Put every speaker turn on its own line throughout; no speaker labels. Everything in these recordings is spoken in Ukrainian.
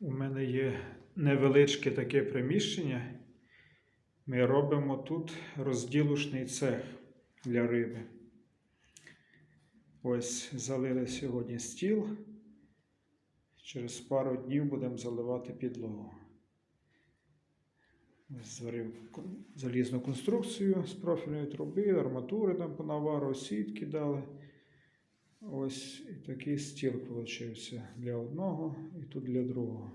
У мене є невеличке таке приміщення. Ми робимо тут розділушний цех для риби. Ось залили сьогодні стіл. Через пару днів будемо заливати підлогу. Зварив залізну конструкцію з профільної труби, арматури там по навару, сітки дали. Ось такий стіл вийшов для одного і тут для другого.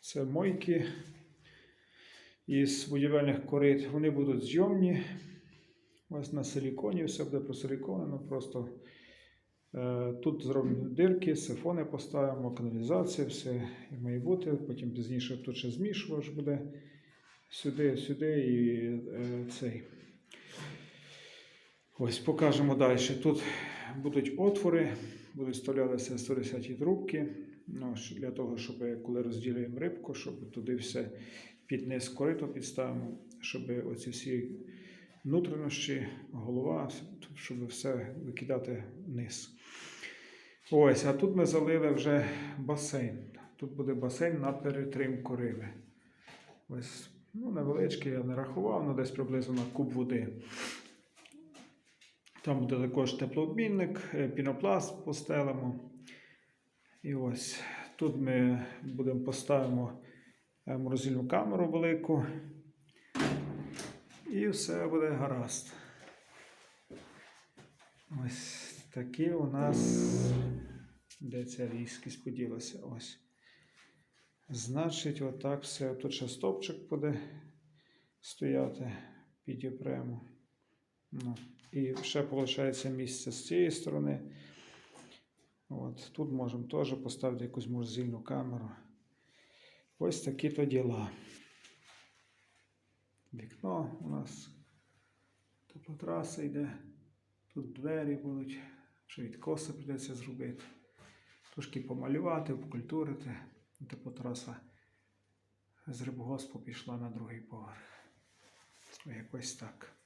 Це мойки із будівельних корит. Вони будуть зйомні. Ось на силіконі все буде просиліконено. Просто е, тут зроблені дирки, сифони поставимо, каналізація, все і має бути. Потім пізніше тут ще змішувач буде сюди, сюди і е, цей. Ось покажемо далі. Тут будуть отвори, будуть вставлятися 110 трубки. Ну, для того, щоб коли розділюємо рибку, щоб туди все під низ корито підставимо, щоб оці всі внутрішні, голова, щоб все викидати вниз. Ось, а тут ми залили вже басейн. Тут буде басейн на перетримку риби. Ось, ну, невеличкий, я не рахував, ну десь приблизно на куб води. Там буде також теплообмінник, е, пінопласт постелимо. І ось тут ми будемо поставимо е, морозильну камеру велику. І все буде гаразд. Ось такі у нас. Де ця різкість поділася? Ось. Значить, отак все. Тут ще стовпчик буде стояти, підіпремо. Ну, і ще виходить місце з цієї сторони. От, тут можемо теж поставити якусь морозильну камеру. Ось такі то діла. Вікно у нас теплотраса йде. Тут двері будуть, ще відкоси прийдеться зробити. Трошки помалювати, обкультурити. Теплотраса з рибгоспу пішла на другий поверх. Якось так.